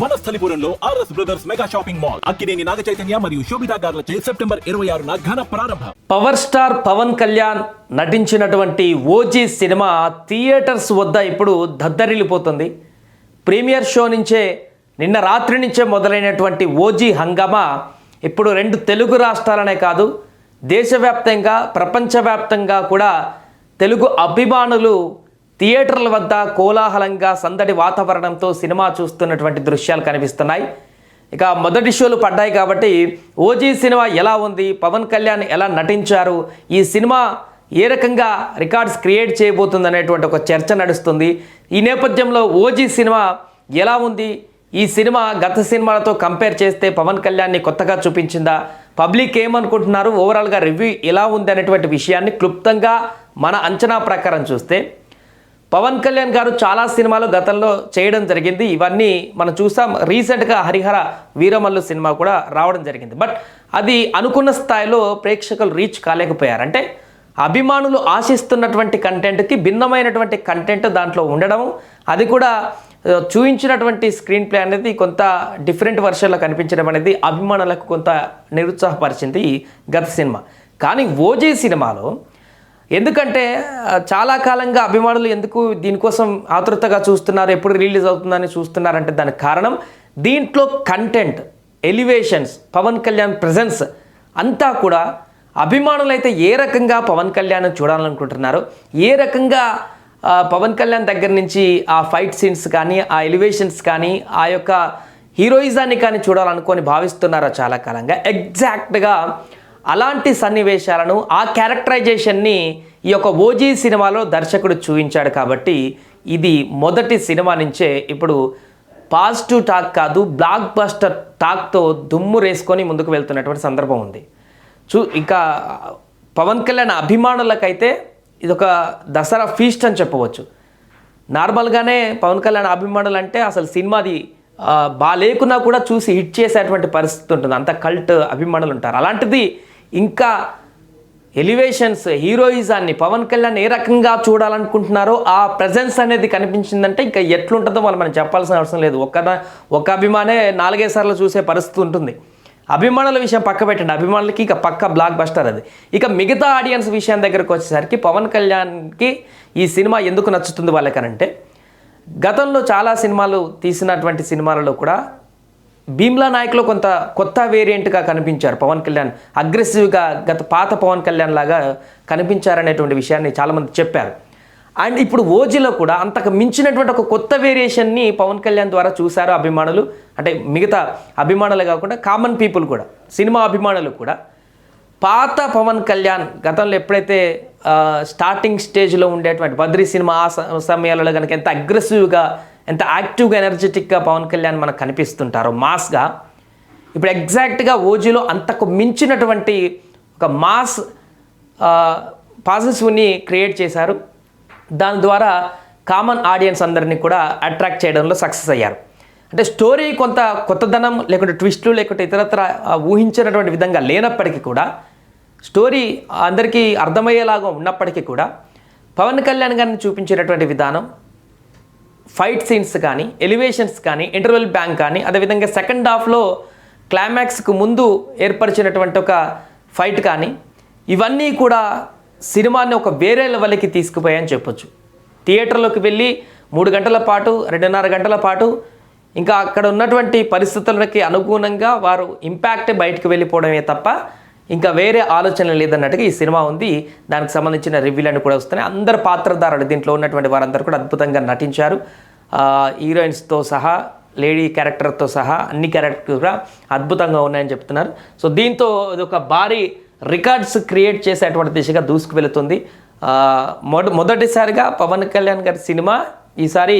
వనస్థలిపురంలో RS Brothers mega shopping mall Akkineni Naga Chaitanya మరియు Sobhita గార్లచే September ఇరవై ఆరున ఘన ప్రారంభం. పవర్ స్టార్ పవన్ కళ్యాణ్ నటించినటువంటి ఓజీ సినిమా థియేటర్స్ వద్ద ఇప్పుడు దద్దరిల్లిపోతుంది. ప్రీమియర్ షో నుంచే నిన్న రాత్రి నుంచే మొదలైనటువంటి ఓజీ హంగామా ఇప్పుడు రెండు తెలుగు రాష్ట్రాలనే కాదు దేశవ్యాప్తంగా ప్రపంచవ్యాప్తంగా కూడా తెలుగు అభిమానులు థియేటర్ల వద్ద కోలాహలంగా సందడి వాతావరణంతో సినిమా చూస్తున్నటువంటి దృశ్యాలు కనిపిస్తున్నాయి. ఇక మొదటి షోలు పడ్డాయి కాబట్టి ఓజీ సినిమా ఎలా ఉంది? పవన్ కళ్యాణ్ ఎలా నటించారు? ఈ సినిమా ఏ రకంగా రికార్డ్స్ క్రియేట్ చేయబోతుంది అనేటువంటి ఒక చర్చ నడుస్తుంది. ఈ నేపథ్యంలో ఓజీ సినిమా ఎలా ఉంది? ఈ సినిమా గత సినిమాలతో కంపేర్ చేస్తే పవన్ కళ్యాణ్ని కొత్తగా చూపించిందా? పబ్లిక్ ఏమనుకుంటున్నారు? ఓవరాల్గా రివ్యూ ఎలా ఉంది అనేటువంటి విషయాన్ని క్లుప్తంగా మన అంచనా ప్రకారం చూస్తే పవన్ కళ్యాణ్ గారు చాలా సినిమాలు గతంలో చేయడం జరిగింది. ఇవన్నీ మనం చూసాం. రీసెంట్గా హరిహర వీరమల్లు సినిమా కూడా రావడం జరిగింది. బట్ అది అనుకున్న స్థాయిలో ప్రేక్షకులు రీచ్ కాలేకపోయారు. అంటే అభిమానులు ఆశిస్తున్నటువంటి కంటెంట్కి భిన్నమైనటువంటి కంటెంట్ దాంట్లో ఉండడం అది కూడా చూపించినటువంటి స్క్రీన్ ప్లే అనేది కొంత డిఫరెంట్ వర్షన్లో కనిపించడం అనేది అభిమానులకు కొంత నిరుత్సాహపరిచింది గత సినిమా. కానీ ఓజీ సినిమాలో ఎందుకంటే చాలా కాలంగా అభిమానులు ఎందుకు దీనికోసం ఆతృతగా చూస్తున్నారు ఎప్పుడు రిలీజ్ అవుతుందని చూస్తున్నారంటే దానికి కారణం దీంట్లో content elevations Pawan Kalyan presence అంతా కూడా అభిమానులు అయితే ఏ రకంగా పవన్ కళ్యాణ్ చూడాలనుకుంటున్నారో ఏ రకంగా పవన్ కళ్యాణ్ దగ్గర నుంచి ఆ ఫైట్ సీన్స్ కానీ ఆ ఎలివేషన్స్ కానీ ఆ యొక్క హీరోయిజాన్ని కానీ చూడాలనుకొని భావిస్తున్నారో చాలా కాలంగా. ఎగ్జాక్ట్గా అలాంటి సన్నివేశాలను ఆ క్యారెక్టరైజేషన్ని ఈ యొక్క ఓజీ సినిమాలో దర్శకుడు చూపించాడు కాబట్టి ఇది మొదటి సినిమా నుంచే ఇప్పుడు పాజిటివ్ టాక్ కాదు బ్లాక్ బస్టర్ టాక్తో దుమ్ము రేసుకొని ముందుకు వెళ్తున్నటువంటి సందర్భం ఉంది. చూ ఇంకా పవన్ కళ్యాణ్ అభిమానులకైతే ఇది ఒక దసరా ఫీస్ట్ అని చెప్పవచ్చు. నార్మల్గానే పవన్ కళ్యాణ్ అభిమానులు అంటే అసలు సినిమాది ఆ, బాలేకున్నా కూడా చూసి హిట్ చేసేటువంటి పరిస్థితి ఉంటుంది. అంత కల్ట్ అభిమానులు ఉంటారు. అలాంటిది ఇంకా ఎలివేషన్స్ హీరోయిజాన్ని పవన్ కళ్యాణ్ ఏ రకంగా చూడాలనుకుంటున్నారో ఆ ప్రజెన్స్ అనేది కనిపించిందంటే ఇంకా ఎట్లుంటుందో వాళ్ళు మనం చెప్పాల్సిన అవసరం లేదు. ఒక్క ఒక అభిమానే నాలుగైదు సార్లు చూసే పరిస్థితి ఉంటుంది. అభిమానుల విషయం పక్క పెట్టండి. అభిమానులకి ఇక పక్క బ్లాక్ బస్టర్ అది. ఇక మిగతా ఆడియన్స్ విషయం దగ్గరకు వచ్చేసరికి పవన్ కళ్యాణ్కి ఈ సినిమా ఎందుకు నచ్చుతుంది వాళ్ళకనంటే గతంలో చాలా సినిమాలు తీసినటువంటి సినిమాలలో కూడా భీమ్లా నాయక్లో కొంత కొత్త వేరియంట్గా కనిపించారు. పవన్ కళ్యాణ్ అగ్రెసివ్గా గత పాత పవన్ కళ్యాణ్ లాగా కనిపించారనేటువంటి విషయాన్ని చాలామంది చెప్పారు. అండ్ ఇప్పుడు ఓజీలో కూడా అంతకు మించినటువంటి ఒక కొత్త వేరియేషన్ని పవన్ కళ్యాణ్ ద్వారా చూశారు అభిమానులు. అంటే మిగతా అభిమానులు కాకుండా కామన్ పీపుల్ కూడా సినిమా అభిమానులు కూడా. పాత పవన్ కళ్యాణ్ గతంలో ఎప్పుడైతే స్టార్టింగ్ స్టేజ్లో ఉండేటువంటి బద్రీ సినిమా ఆ సమయాలలో కనుక ఎంత అగ్రెసివ్గా ఎంత యాక్టివ్గా ఎనర్జెటిక్గా పవన్ కళ్యాణ్ మనకు కనిపిస్తుంటారో మాస్గా. ఇప్పుడు ఎగ్జాక్ట్గా ఓజీలో అంతకు మించినటువంటి ఒక మాస్ పాజిటివ్ని క్రియేట్ చేశారు. దాని ద్వారా కామన్ ఆడియన్స్ అందరినీ కూడా అట్రాక్ట్ చేయడంలో సక్సెస్ అయ్యారు. అంటే స్టోరీ కొంత కొత్తదనం లేకుంటే ట్విస్టులు లేకుంటే ఇతరత్ర ఊహించినటువంటి విధంగా లేనప్పటికీ కూడా స్టోరీ అందరికీ అర్థమయ్యేలాగా ఉన్నప్పటికీ కూడా పవన్ కళ్యాణ్ గారిని చూపించేటటువంటి విధానం ఫైట్ సీన్స్ కానీ ఎలివేషన్స్ కానీ ఇంటర్వెల్ బ్యాంక్ కానీ అదేవిధంగా సెకండ్ హాఫ్లో క్లైమాక్స్కు ముందు ఏర్పరిచినటువంటి ఒక ఫైట్ కానీ ఇవన్నీ కూడా సినిమాని ఒక వేరే లెవెల్కి తీసుకుపోయాయని చెప్పొచ్చు. థియేటర్లోకి వెళ్ళి మూడు గంటల పాటు రెండున్నర గంటల పాటు ఇంకా అక్కడ ఉన్నటువంటి పరిస్థితులకి అనుగుణంగా వారు ఇంపాక్ట్ బయటకు వెళ్ళిపోవడమే తప్ప ఇంకా వేరే ఆలోచన లేదన్నట్టుగా ఈ సినిమా ఉంది. దానికి సంబంధించిన రివ్యూలన్నీ కూడా వస్తున్నాయి. అందరు పాత్రధారులు దీంట్లో ఉన్నటువంటి వారందరూ కూడా అద్భుతంగా నటించారు. హీరోయిన్స్తో సహా లేడీ క్యారెక్టర్తో సహా అన్ని క్యారెక్టర్ కూడా అద్భుతంగా ఉన్నాయని చెప్తున్నారు. సో దీంతో ఇది ఒక భారీ రికార్డ్స్ క్రియేట్ చేసేటువంటి దిశగా దూసుకు వెళుతుంది మొద మొదటిసారిగా పవన్ కళ్యాణ్ గారి సినిమా ఈసారి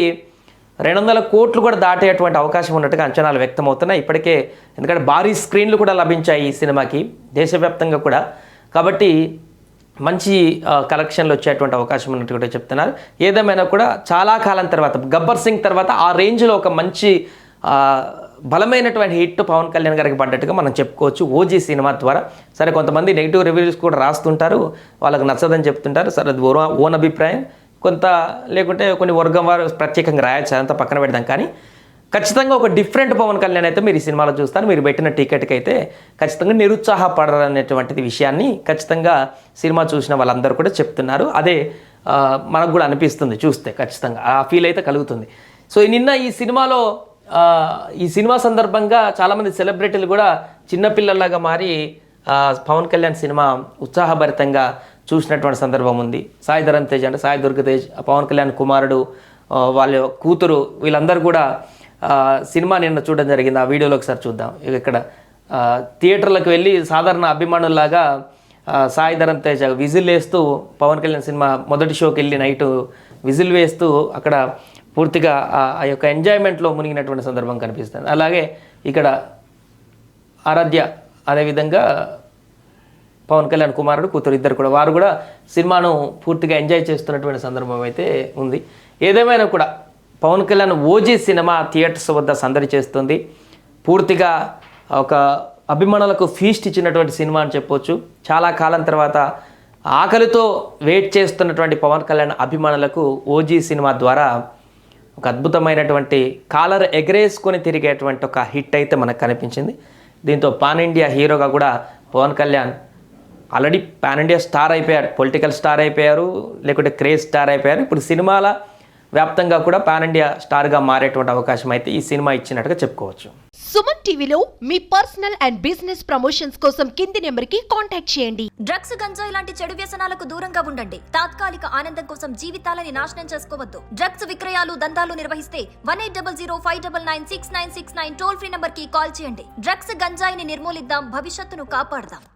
రెండు వందల కోట్లు కూడా దాటేటువంటి అవకాశం ఉన్నట్టుగా అంచనాలు వ్యక్తమవుతున్నాయి. ఇప్పటికే ఎందుకంటే భారీ స్క్రీన్లు కూడా లభించాయి ఈ సినిమాకి దేశవ్యాప్తంగా కూడా. కాబట్టి మంచి కలెక్షన్లు వచ్చేటువంటి అవకాశం ఉన్నట్టు కూడా చెప్తున్నారు. ఏదేమైనా కూడా చాలా కాలం తర్వాత గబ్బర్ సింగ్ తర్వాత ఆ రేంజ్లో ఒక మంచి బలమైనటువంటి హిట్ పవన్ కళ్యాణ్ గారికి పడ్డట్టుగా మనం చెప్పుకోవచ్చు ఓజీ సినిమా ద్వారా. సరే కొంతమంది నెగిటివ్ రివ్యూస్ కూడా రాస్తుంటారు వాళ్ళకి నచ్చదని చెప్తుంటారు. సరే అది ఓన్ అభిప్రాయం. కొంత లేకుంటే కొన్ని వర్గం వారు ప్రత్యేకంగా రాయొచ్చు అంతా పక్కన పెడదాం. కానీ ఖచ్చితంగా ఒక డిఫరెంట్ పవన్ కళ్యాణ్ అయితే మీరు ఈ సినిమాలో చూస్తారు. మీరు పెట్టిన టికెట్కి అయితే ఖచ్చితంగా నిరుత్సాహపడరు అనేటువంటిది విషయాన్ని ఖచ్చితంగా సినిమా చూసిన వాళ్ళందరూ కూడా చెప్తున్నారు. అదే మనకు కూడా అనిపిస్తుంది చూస్తే ఖచ్చితంగా. ఆ ఫీల్ అయితే కలుగుతుంది. సో ఈ నిన్న ఈ సినిమాలో ఈ సినిమా సందర్భంగా చాలామంది సెలబ్రిటీలు కూడా చిన్నపిల్లల్లాగా మారి పవన్ కళ్యాణ్ సినిమా ఉత్సాహభరితంగా చూసినటువంటి సందర్భం ఉంది. సాయి ధరమ్ తేజ్ అంటే సాయి దుర్గ తేజ్ పవన్ కళ్యాణ్ కుమారుడు వాళ్ళ కూతురు వీళ్ళందరూ కూడా సినిమా నిన్న చూడడం జరిగింది. ఆ వీడియోలో ఒకసారి చూద్దాం. ఇక ఇక్కడ థియేటర్లకు వెళ్ళి సాధారణ అభిమానుల్లాగా సాయి ధరమ్ తేజ్ విజిల్ వేస్తూ పవన్ కళ్యాణ్ సినిమా మొదటి షోకి వెళ్ళి నైట్ విజిల్ వేస్తూ అక్కడ పూర్తిగా ఆ- ఆ యొక్క ఎంజాయ్మెంట్లో మునిగినటువంటి సందర్భం కనిపిస్తుంది. అలాగే ఇక్కడ ఆరాధ్య అదేవిధంగా పవన్ కళ్యాణ్ కుమారుడు కూతురు ఇద్దరు కూడా. వారు కూడా సినిమాను పూర్తిగా ఎంజాయ్ చేస్తున్నటువంటి సందర్భం అయితే ఉంది. ఏదేమైనా కూడా Pawan Kalyan OG cinema theatres వద్ద సందడి చేస్తుంది. పూర్తిగా ఒక అభిమానులకు ఫీస్ట్ ఇచ్చినటువంటి సినిమా అని చెప్పొచ్చు. చాలా కాలం తర్వాత ఆకలితో వెయిట్ చేస్తున్నటువంటి పవన్ కళ్యాణ్ అభిమానులకు ఓజీ సినిమా ద్వారా ఒక అద్భుతమైనటువంటి కాలర్ ఎగరేసుకొని తిరిగేటువంటి ఒక హిట్ అయితే మనకు కనిపించింది. దీంతో పాన్ ఇండియా హీరోగా కూడా Pawan Kalyan already pan India star అయిపోయారు పొలిటికల్ స్టార్ అయిపోయారు లేకుంటే క్రేజ్ స్టార్ అయిపోయారు. ఇప్పుడు సినిమాల వ్యాప్తంగా కూడా పాన్ ఇండియా స్టార్గా మారేటువంటి అవకాశం అయితే ఈ సినిమా ఇచ్చినట్టుగా చెప్పుకోవచ్చు. సుమన్ టీవీలో మీ పర్సనల్ అండ్ బిజినెస్ ప్రమోషన్స్ కోసం కింది నెంబర్కి కాంటాక్ట్ చేయండి. డ్రగ్స్ గంజాయి లాంటి చెడు వ్యసనాలకు దూరంగా ఉండండి. తాత్కాలిక ఆనందం కోసం జీవితాలని నాశనం చేసుకోవద్దు. డ్రగ్స్ విక్రయాలు దందాలు నిర్వహిస్తే one eight double zero five double nine six nine six nine toll free నంబర్కి కాల్ చేయండి. డ్రగ్స్ గంజాయిని నిర్మూలిద్దాం భవిష్యత్తును కాపాడదాం.